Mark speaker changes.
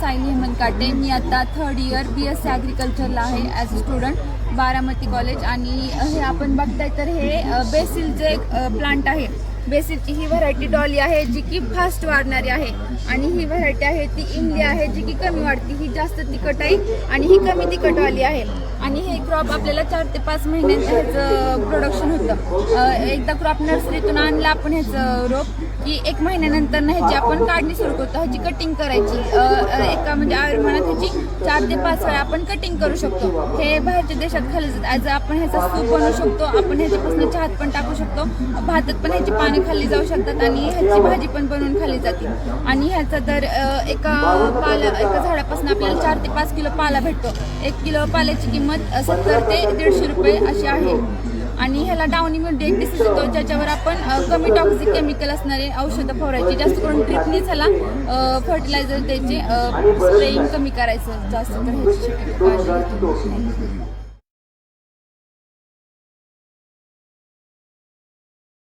Speaker 1: सायली हेमंत काटे. मी आता third year B S C ॲग्रिकल्चरला आहे as a student Baramati college आणि हे आपण बघताय तर हे बेसिलचे एक प्लांट आहे. बेसिलची ही व्हरायटी डॉली आहे जी की फास्ट वाढणारी आहे. आणि ही व्हरायटी आहे ती इमली आहे जी की कमी वाढते. ही जास्त तिखट आहे आणि ही कमी तिखटवाली आहे. आणि हे क्रॉप आपल्याला चार ते पाच महिन्यात ह्याचं प्रोडक्शन होतं. एकदा क्रॉप नर्सरीतून आणलं आपण ह्याचं रोप की एक महिन्यानंतर ह्याची आपण काढणी सुरू करतो. ह्याची कटिंग करायची. एका म्हणजे आयुर्मानात ह्याची चार ते पाच वेळा आपण कटिंग करू शकतो. हे बाहेरच्या देशात खाल्ले जातात ॲज आपण ह्याचा सूप बनवू शकतो. आपण ह्याच्यापासून चहात पण टाकू शकतो. भातात पण ह्याची पण खाल्ली जाऊ शकतात आणि ह्याची भाजी पण बनवून खाल्ली जाते. आणि ह्याचा दर एका पाला एका झाडापासून आपल्याला चार ते पाच किलो पाला भेटतो. एक किलो पाल्याची किंमत सत्तर ते दीडशे रुपये अशी आहे. आणि ह्याला डाऊन इम्युनिटी एक डिसीज येतो ज्याच्यावर आपण कमी टॉक्सिक केमिकल असणारे औषधं फवारायची. जास्त करून ड्रिपनीच ह्याला फर्टिलायझर द्यायचे स्प्रेईंग कमी करायचं. जास्त तर ह्याची